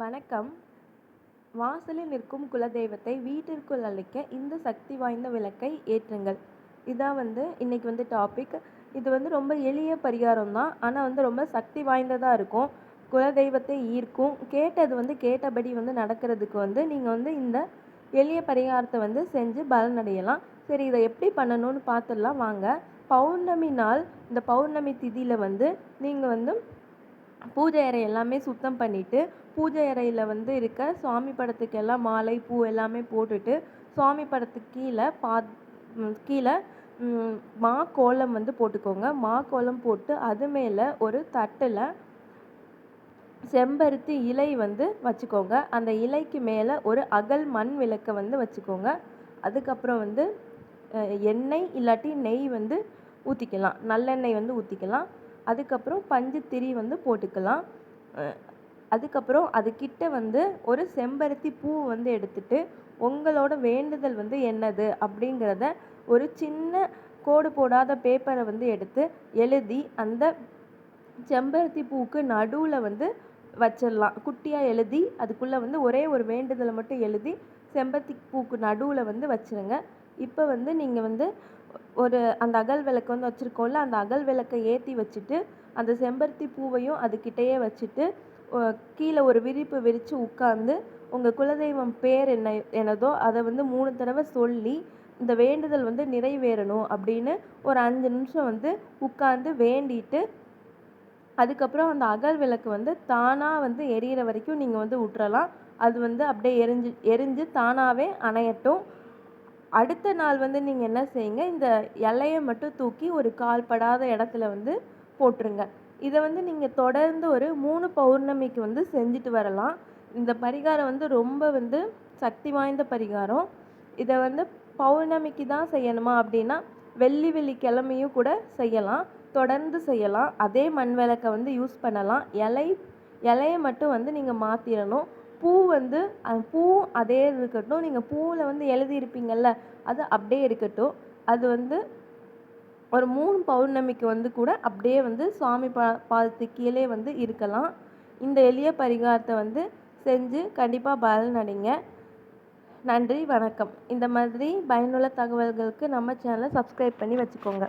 வணக்கம். வாசலில் நிற்கும் குலதெய்வத்தை வீட்டிற்குள் அழைக்க இந்த சக்தி வாய்ந்த விளக்கை ஏற்றுங்கள். இதான் வந்து இன்னைக்கு வந்து டாபிக் இது வந்து ரொம்ப எளிய பரிகாரம் தான். ஆனால் வந்து ரொம்ப சக்தி வாய்ந்ததாக இருக்கும். குலதெய்வத்தை ஈர்க்கும். கேட்டது வந்து கேட்டபடி வந்து நடக்கிறதுக்கு வந்து நீங்கள் வந்து இந்த எளிய பரிகாரத்தை வந்து செஞ்சு பலனடையலாம் சரி இதை எப்படி பண்ணணும்னு பார்த்துடலாம். வாங்க. பௌர்ணமி நாள். இந்த பௌர்ணமி திதியில் வந்து நீங்கள் வந்து பூஜை அறை எல்லாமே சுத்தம் பண்ணிவிட்டு பூஜை அறையில் வந்து இருக்க சுவாமி படத்துக்கு எல்லாம் மாலை பூ எல்லாமே போட்டுட்டு சுவாமி படத்துக்கு கீழே பா கீழே மா கோலம் வந்து போட்டுக்கோங்க. மா கோலம் போட்டு அது மேலே ஒரு தட்டில் செம்பருத்தி இலை வந்து வச்சுக்கோங்க. அந்த இலைக்கு மேலே ஒரு அகல் மண் விளக்கை வந்து வச்சுக்கோங்க. அதுக்கப்புறம் வந்து எண்ணெய் இல்லாட்டி நெய் வந்து ஊற்றிக்கலாம் நல்லெண்ணெய் வந்து ஊற்றிக்கலாம் அதுக்கப்புறம் பஞ்சு திரி வந்து போட்டுக்கலாம். அதுக்கப்புறம் அதுக்கிட்ட வந்து ஒரு செம்பருத்தி பூ வந்து எடுத்துட்டு உங்களோட வேண்டுதல் வந்து என்னது அப்படிங்கிறத ஒரு சின்ன கோடு போடாத பேப்பரை வந்து எடுத்து எழுதி அந்த செம்பருத்தி பூவுக்கு நடுவில் வந்து வச்சிடலாம். குட்டியாக எழுதி அதுக்குள்ளே வந்து ஒரே ஒரு வேண்டுதலை மட்டும் எழுதி செம்பருத்தி பூவுக்கு நடுவில் வந்து வச்சிருங்க. இப்போ வந்து நீங்கள் வந்து ஒரு அந்த அகல் விளக்கு வந்து வச்சுருக்கோம்ல அந்த அகல் விளக்கை ஏற்றி வச்சுட்டு அந்த செம்பருத்தி பூவையும் அதுக்கிட்டேயே வச்சுட்டு கீழே ஒரு விரிப்பு விரித்து உட்காந்து உங்கள் குலதெய்வம் பேர் என்ன என்னதோ அதை வந்து மூணு தடவை சொல்லி இந்த வேண்டுதல் வந்து நிறைவேறணும் அப்படின்னு ஒரு அஞ்சு நிமிஷம் வந்து உட்காந்து வேண்டிட்டு அதுக்கப்புறம் அந்த அகல் விளக்கு வந்து தானாக வந்து எரியிற வரைக்கும் நீங்கள் வந்து விட்டுறலாம் அது வந்து அப்படியே எரிஞ்சு எரிஞ்சு தானாகவே அணையட்டும். அடுத்த நாள் வந்து நீங்கள் என்ன செய்யுங்க? இந்த இலையை மட்டும் தூக்கி ஒரு கால் படாத இடத்துல வந்து போட்டுருங்க. இதை வந்து நீங்கள் தொடர்ந்து ஒரு மூணு பௌர்ணமிக்கு வந்து செஞ்சுட்டு வரலாம். இந்த பரிகாரம் வந்து ரொம்ப வந்து சக்தி வாய்ந்த பரிகாரம். இதை வந்து பௌர்ணமிக்கு தான் செய்யணுமா அப்படின்னா வெள்ளி வெள்ளி கிழமையும் கூட செய்யலாம். தொடர்ந்து செய்யலாம். அதே மண் விளக்கை வந்து யூஸ் பண்ணலாம். இலை இலையை மட்டும் வந்து நீங்கள் மாற்றிடணும் பூ வந்து பூவும் பூ அதே இருக்கட்டும். நீங்கள் பூவில் வந்து எழுதியிருப்பீங்கள்ல அது அப்படியே இருக்கட்டும். அது வந்து ஒரு மூணு பௌர்ணமிக்கு வந்து கூட அப்படியே வந்து சுவாமி பா பாதத்துக்கு கீழே வந்து இருக்கலாம். இந்த எளிய பரிகாரத்தை வந்து செஞ்சு கண்டிப்பாக பலனடைங்க நன்றி வணக்கம். இந்த மாதிரி பயனுள்ள தகவல்களுக்கு நம்ம சேனலை சப்ஸ்கிரைப் பண்ணி வச்சுக்கோங்க.